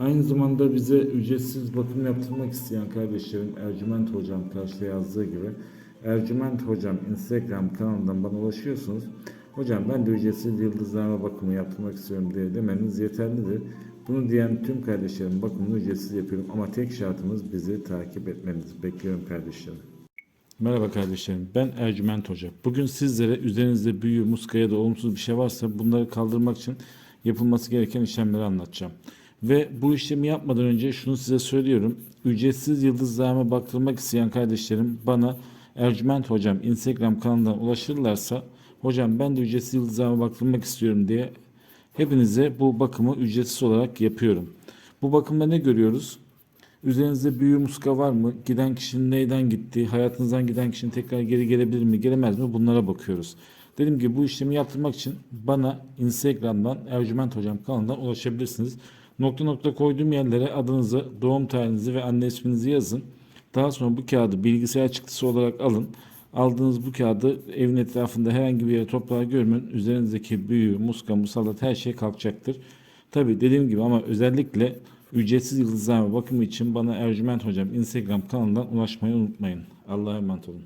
Aynı zamanda bize ücretsiz bakım yaptırmak isteyen kardeşlerim Ercüment Hocam karşıda yazdığı gibi Ercüment Hocam Instagram kanalından bana ulaşıyorsunuz. Hocam ben de ücretsiz yıldızlarma bakımı yaptırmak istiyorum diye demeniz yeterlidir. Bunu diyen tüm kardeşlerim bakımını ücretsiz yapıyorum ama tek şartımız bizi takip etmeniz. Bekliyorum kardeşlerim. Merhaba kardeşlerim. Ben Ercüment Hoca. Bugün sizlere üzerinizde büyü, muska ya da olumsuz bir şey varsa bunları kaldırmak için yapılması gereken işlemleri anlatacağım. Ve bu işlemi yapmadan önce şunu size söylüyorum. Ücretsiz yıldızlarıma baktırmak isteyen kardeşlerim bana Ercüment Hocam Instagram kanalından ulaşırlarsa hocam ben de ücretsiz yıldızlarıma baktırmak istiyorum diye hepinize bu bakımı ücretsiz olarak yapıyorum. Bu bakımda ne görüyoruz? Üzerinizde büyü muska var mı? Giden kişinin neyden gittiği, hayatınızdan giden kişinin tekrar geri gelebilir mi, gelemez mi? Bunlara bakıyoruz. Dedim ki bu işlemi yaptırmak için bana Instagram'dan Ercüment Hocam kanalından ulaşabilirsiniz. Nokta nokta koyduğum yerlere adınızı, doğum tarihinizi ve anne isminizi yazın. Daha sonra bu kağıdı bilgisayar çıktısı olarak alın. Aldığınız bu kağıdı evin etrafında herhangi bir yere toprağa görmeyin. Üzerinizdeki büyü, muska, musallat her şey kalkacaktır. Tabi dediğim gibi ama özellikle ücretsiz yıldızlama bakımı için bana Ercüment Hocam Instagram kanalından ulaşmayı unutmayın. Allah'a emanet olun.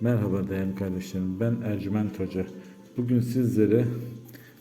Merhaba değerli kardeşlerim. Ben Ercüment Hoca. Bugün sizlere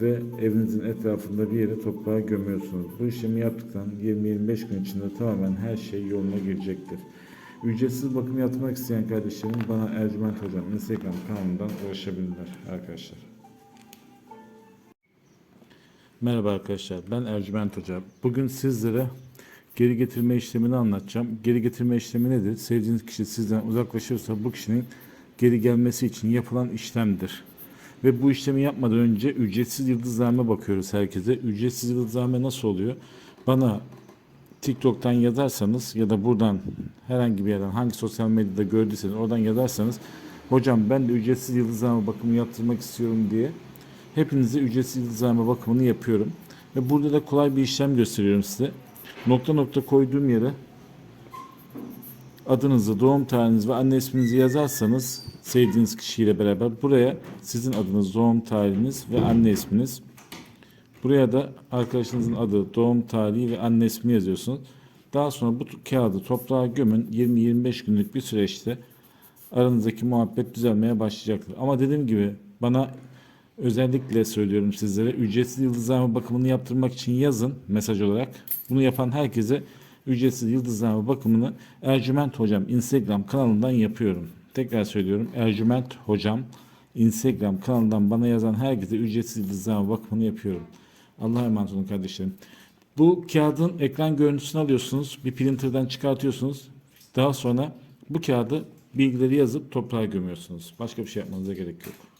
ve evinizin etrafında bir yere toprağa gömüyorsunuz. Bu işlemi yaptıktan 20-25 gün içinde tamamen her şey yoluna girecektir. Ücretsiz bakım yaptırmak isteyen kardeşlerim bana Ercüment Hocam Instagram kanalından ulaşabilirler arkadaşlar. Merhaba arkadaşlar ben Ercüment Hoca. Bugün sizlere geri getirme işlemini anlatacağım. Geri getirme işlemi nedir? Sevdiğiniz kişi sizden uzaklaşırsa bu kişinin geri gelmesi için yapılan işlemdir. Ve bu işlemi yapmadan önce ücretsiz yıldızlarma bakıyoruz herkese. Ücretsiz yıldızlarma nasıl oluyor? Bana TikTok'tan yazarsanız ya da buradan herhangi bir yerden hangi sosyal medyada gördüyseniz oradan yazarsanız hocam ben de ücretsiz yıldızlarma bakımı yaptırmak istiyorum diye hepinize ücretsiz yıldızlarma bakımını yapıyorum. Ve burada da kolay bir işlem gösteriyorum size. Nokta nokta koyduğum yere adınızı, doğum tarihinizi ve anne isminizi yazarsanız sevdiğiniz kişiyle beraber buraya sizin adınız, doğum tarihiniz ve anne isminiz. Buraya da arkadaşınızın adı, doğum tarihi ve anne ismi yazıyorsunuz. Daha sonra bu kağıdı toprağa gömün. 20-25 günlük bir süreçte aranızdaki muhabbet düzelmeye başlayacaktır. Ama dediğim gibi bana özellikle söylüyorum sizlere ücretsiz yıldızlama bakımını yaptırmak için yazın mesaj olarak. Bunu yapan herkese ücretsiz yıldızlama bakımını Ercüment Hocam Instagram kanalından yapıyorum. Tekrar söylüyorum Ercüment Hocam Instagram kanalından bana yazan herkese ücretsiz yıldızlama bakımını yapıyorum. Allah'a emanet olun kardeşlerim. Bu kağıdın ekran görüntüsünü alıyorsunuz. Bir printerden çıkartıyorsunuz. Daha sonra bu kağıdı bilgileri yazıp toprağa gömüyorsunuz. Başka bir şey yapmanıza gerek yok.